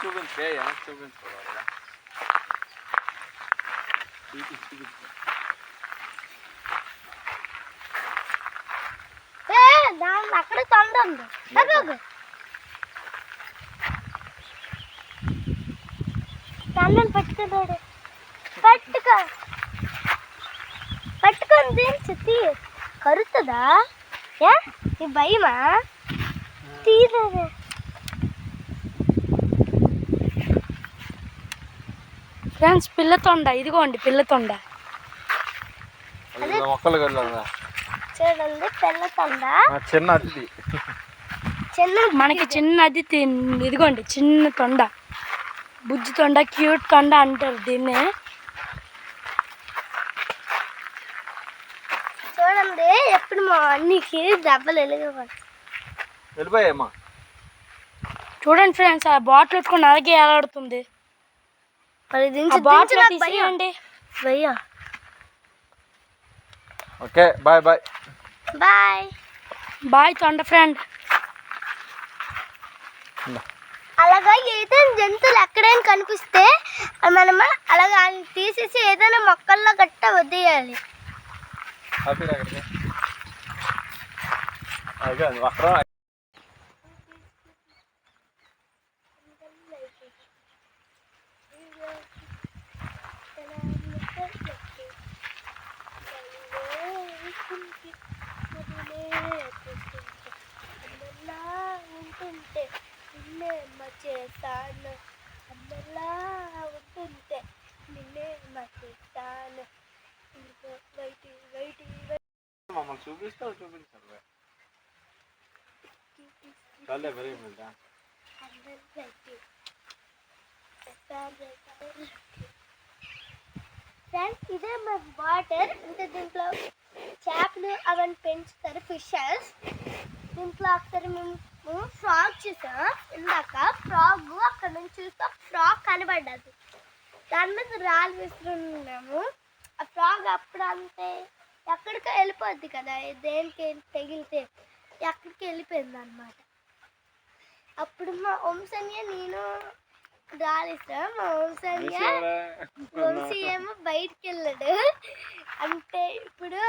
చూపించే వెనక్కి చూపించుకోవాలి అక్కడ తొండ ఉంది. తొండను పట్టుకున్నాడు పట్టుకో పట్టుకొని దించు తీ కరుతుందా ఏ నీ భయమా తీయదే ఫ్రెండ్స్ పిల్ల తొండ ఇదిగోండి పిల్ల తొండ. అది మొక్కలు చూడండి తెల్ల తొండ. చిన్న అతిథి. చిన్న మనకి చిన్నది తిన్- ఇదిగోండి చిన్న తొండ. బుజ్జి తొండ క్యూట్ తొండ అంటారు దీన్ని. చూడండి ఎప్పుడు మా అన్నికి దెబ్బలు వెళ్ళిపోయామ్మా చూడండి ఫ్రెండ్స్ ఆ బాటిల్ పెట్టుకుని అలాగే ఏలాడుతుంది. మరి ఆ దించు బాటిల్ దించు నాకు భయం తీసేయండి భయం okay bye bye. Bye. Bye తొండ ఫ్రెండ్. అలాగా ఏదైనా జంతువులు ఎక్కడైనా కనిపిస్తే మనము అలాగా తీసేసి ఏదైనా మొక్కల్లో గట్ట వదిలేయాలి. హ్యాపీ అక్కడికి అదే అది వస్త్రం ఉంటుంటే నిన్నే చేస్తాను అమ్మలా ఉంటుంటే నిన్నే చేస్తాను బయటి బయటి మమ్మల్ని చూపిస్తావు చూపించాలి చాలే వెరీ గుడ్ ఫ్రెండ్స్ ఇదే మా వాటర్ అంటే దీంట్లో చేపలు అవన్నీ పెంచుతారు ఫిషెస్. దీంట్లో ఒకసారి మేము ఫ్రాగ్ చూసాం. ఇందాక ఫ్రాగ్ అక్కడ నుంచి చూస్తే ఫ్రాగ్ కనబడ్డది. దాని మీద రాళ్ళు విసురున్నాము. ఆ ఫ్రాగ్ అప్పుడు అంతే. ఎక్కడికో వెళ్ళిపోద్ది కదా. దేనికి తగిలితే ఎక్కడికి వెళ్ళిపోయింది అనమాట అప్పుడు మా వంశన్య నేను రాలిస్తాం మా వంశన్య వంశీ ఏమో బయటికి వెళ్ళాడు. అంటే ఇప్పుడు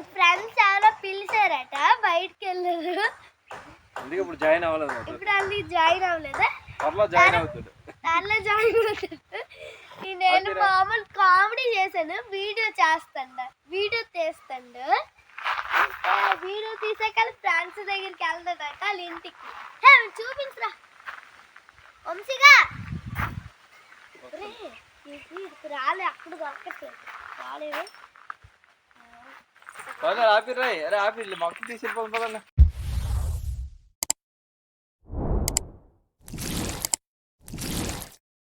అది ఫ్రెండ్స్ ఎవరో పిలిచారట బయటికి వెళ్ళాడు అందుకే ఇప్పుడు జాయిన్ అవ్వలేదు. ఇప్పుడు అందుకు జాయిన్ అవ్వలేదా? త్వరలో జాయిన్ అవుతాడు. దాంట్లో జాయిన్ అవుతాడు. నేను మామూలు కామెడీ చేశాను వీడియో చేస్తాడు వీడియో తీస్తాడు. వీడియో తీసాక ఫ్రెండ్స్ దగ్గరికి వెళ్తాడట వాళ్ళ ఇంటికి. చూపించరా? వంశీగా! రాలే అక్కడ దొరకట్లేదు. రాలేదు. ఆపి రాయి అరే ఆపి మొక్క తీసి పదండి.